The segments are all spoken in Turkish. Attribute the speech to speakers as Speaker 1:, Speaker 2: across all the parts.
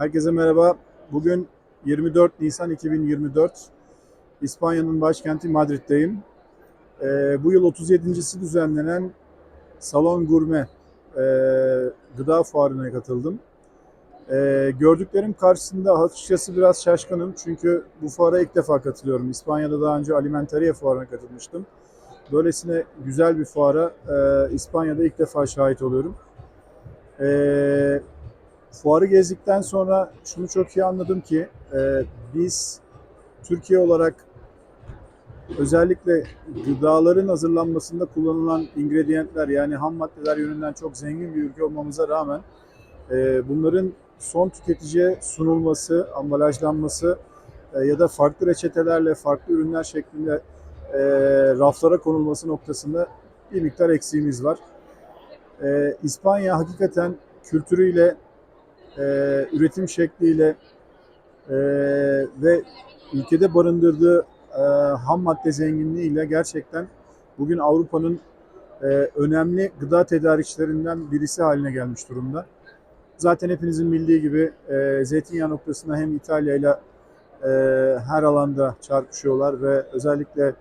Speaker 1: Herkese merhaba. Bugün 24 Nisan 2024. İspanya'nın başkenti Madrid'deyim. Ee, bu yıl 37.si düzenlenen Salon Gurme e, gıda fuarına katıldım. Ee, gördüklerim karşısında açıkçası biraz şaşkınım. Çünkü bu fuara ilk defa katılıyorum. İspanya'da daha önce Alimentaria fuarına katılmıştım. Böylesine güzel bir fuara e, İspanya'da ilk defa şahit oluyorum. Ee, fuarı gezdikten sonra şunu çok iyi anladım ki e, biz Türkiye olarak özellikle gıdaların hazırlanmasında kullanılan ingrediyentler yani ham maddeler yönünden çok zengin bir ülke olmamıza rağmen e, bunların son tüketiciye sunulması, ambalajlanması e, ya da farklı reçetelerle, farklı ürünler şeklinde e, raflara konulması noktasında bir miktar eksiğimiz var. E, İspanya hakikaten kültürüyle, e, üretim şekliyle e, ve ülkede barındırdığı e, ham madde zenginliğiyle gerçekten bugün Avrupa'nın e, önemli gıda tedarikçilerinden birisi haline gelmiş durumda. Zaten hepinizin bildiği gibi e, zeytinyağı noktasında hem İtalya ile e, her alanda çarpışıyorlar ve özellikle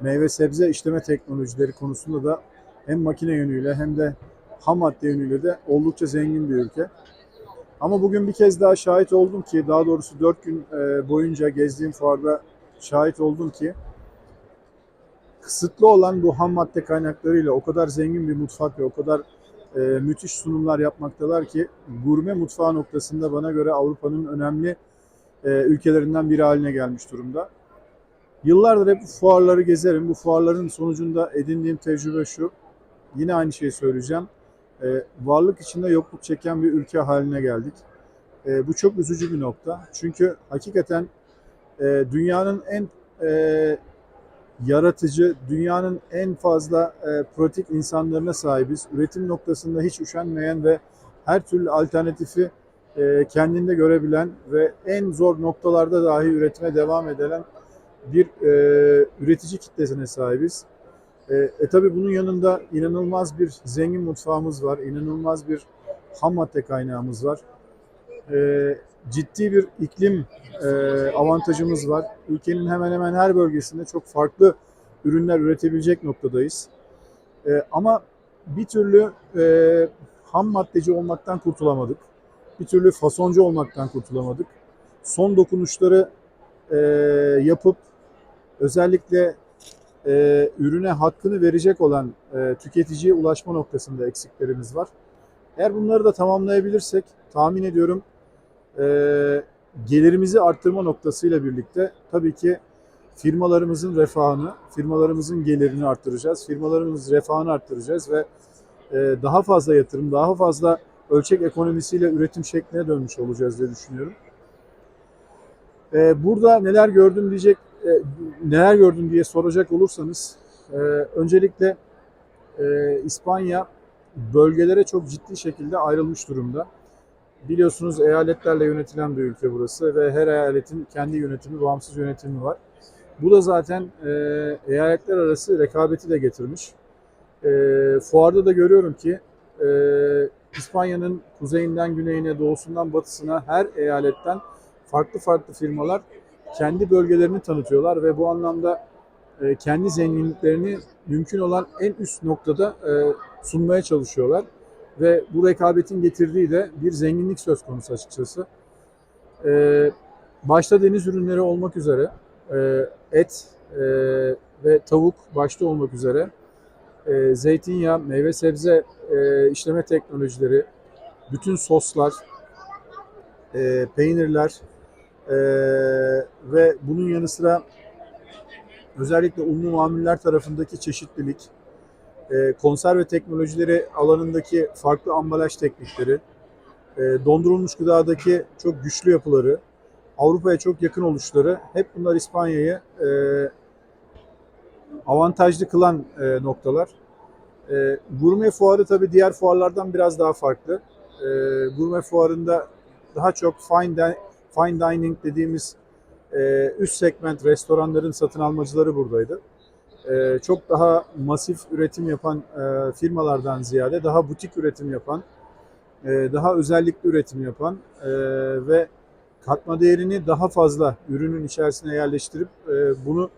Speaker 1: meyve sebze işleme teknolojileri konusunda da hem makine yönüyle hem de ham madde yönüyle de oldukça zengin bir ülke. Ama bugün bir kez daha şahit oldum ki, daha doğrusu 4 gün e, boyunca gezdiğim fuarda şahit oldum ki kısıtlı olan bu ham madde kaynaklarıyla o kadar zengin bir mutfak ve o kadar e, müthiş sunumlar yapmaktalar ki gurme mutfağı noktasında bana göre Avrupa'nın önemli e, ülkelerinden biri haline gelmiş durumda. Yıllardır hep fuarları gezerim. Bu fuarların sonucunda edindiğim tecrübe şu. Yine aynı şeyi söyleyeceğim. E, varlık içinde yokluk çeken bir ülke haline geldik. E, bu çok üzücü bir nokta. Çünkü hakikaten e, dünyanın en e, yaratıcı, dünyanın en fazla e, pratik insanlarına sahibiz. Üretim noktasında hiç üşenmeyen ve her türlü alternatifi e, kendinde görebilen ve en zor noktalarda dahi üretime devam edilen bir e, üretici kitlesine sahibiz. E, e tabi bunun yanında inanılmaz bir zengin mutfağımız var, inanılmaz bir ham madde kaynağımız var. E, ciddi bir iklim e, avantajımız var. Ülkenin hemen hemen her bölgesinde çok farklı ürünler üretebilecek noktadayız. E, ama bir türlü e, ham maddeci olmaktan kurtulamadık. Bir türlü fasoncu olmaktan kurtulamadık. Son dokunuşları e, yapıp özellikle e, ürüne hakkını verecek olan e, tüketiciye ulaşma noktasında eksiklerimiz var. Eğer bunları da tamamlayabilirsek tahmin ediyorum e, gelirimizi arttırma noktasıyla birlikte tabii ki firmalarımızın refahını, firmalarımızın gelirini arttıracağız, firmalarımızın refahını arttıracağız ve e, daha fazla yatırım, daha fazla ölçek ekonomisiyle üretim şekline dönmüş olacağız diye düşünüyorum. E, burada neler gördüm diyecek, e, neler gördüm diye soracak olursanız, e, öncelikle e, İspanya bölgelere çok ciddi şekilde ayrılmış durumda. Biliyorsunuz eyaletlerle yönetilen bir ülke burası ve her eyaletin kendi yönetimi, bağımsız yönetimi var. Bu da zaten e, eyaletler arası rekabeti de getirmiş. E, fuarda da görüyorum ki e, İspanya'nın kuzeyinden güneyine, doğusundan batısına her eyaletten farklı farklı firmalar kendi bölgelerini tanıtıyorlar ve bu anlamda e, kendi zenginliklerini mümkün olan en üst noktada e, sunmaya çalışıyorlar ve bu rekabetin getirdiği de bir zenginlik söz konusu açıkçası. Ee, başta deniz ürünleri olmak üzere e, et e, ve tavuk başta olmak üzere e, zeytinyağı, meyve sebze e, işleme teknolojileri, bütün soslar, e, peynirler e, ve bunun yanı sıra özellikle unlu mamuller tarafındaki çeşitlilik, e, konserve teknolojileri alanındaki farklı ambalaj teknikleri, e, dondurulmuş gıdadaki çok güçlü yapıları, Avrupa'ya çok yakın oluşları hep bunlar İspanya'yı e, avantajlı kılan e, noktalar. E, gurme fuarı tabii diğer fuarlardan biraz daha farklı. E, gurme fuarında daha çok fine, fine dining dediğimiz e, üst segment restoranların satın almacıları buradaydı. Ee, çok daha masif üretim yapan e, firmalardan ziyade daha butik üretim yapan e, daha özellikli üretim yapan e, ve katma değerini daha fazla ürünün içerisine yerleştirip e, bunu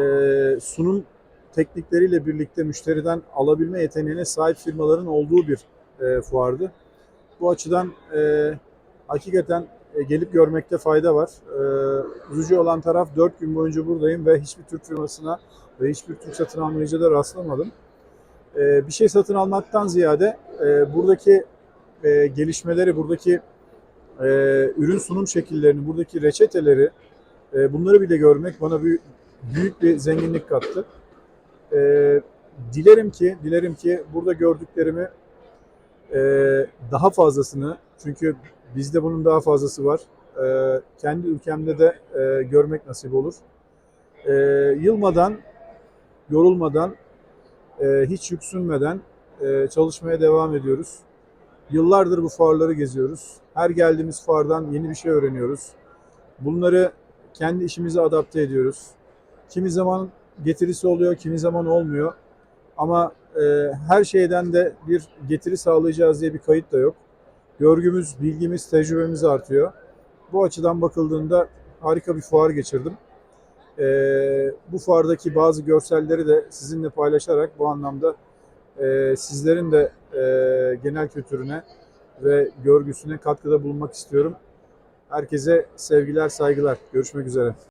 Speaker 1: e, sunum teknikleriyle birlikte müşteriden alabilme yeteneğine sahip firmaların olduğu bir e, fuardı. Bu açıdan e, hakikaten e, gelip görmekte fayda var. E, üzücü olan taraf 4 gün boyunca buradayım ve hiçbir Türk firmasına ve hiçbir Türk satın almayıcıda rastlamadım. E, bir şey satın almaktan ziyade e, buradaki e, gelişmeleri, buradaki e, ürün sunum şekillerini, buradaki reçeteleri e, bunları bile görmek bana büyük, bir zenginlik kattı. E, dilerim ki, dilerim ki burada gördüklerimi e, daha fazlasını, çünkü bizde bunun daha fazlası var, e, kendi ülkemde de e, görmek nasip olur. E, yılmadan, yorulmadan, e, hiç yüksünmeden e, çalışmaya devam ediyoruz. Yıllardır bu fuarları geziyoruz. Her geldiğimiz fuardan yeni bir şey öğreniyoruz. Bunları kendi işimize adapte ediyoruz. Kimi zaman getirisi oluyor, kimi zaman olmuyor. Ama e, her şeyden de bir getiri sağlayacağız diye bir kayıt da yok. Görgümüz, bilgimiz, tecrübemiz artıyor. Bu açıdan bakıldığında harika bir fuar geçirdim. E, bu fuardaki bazı görselleri de sizinle paylaşarak bu anlamda e, sizlerin de e, genel kültürüne ve görgüsüne katkıda bulunmak istiyorum. Herkese sevgiler, saygılar. Görüşmek üzere.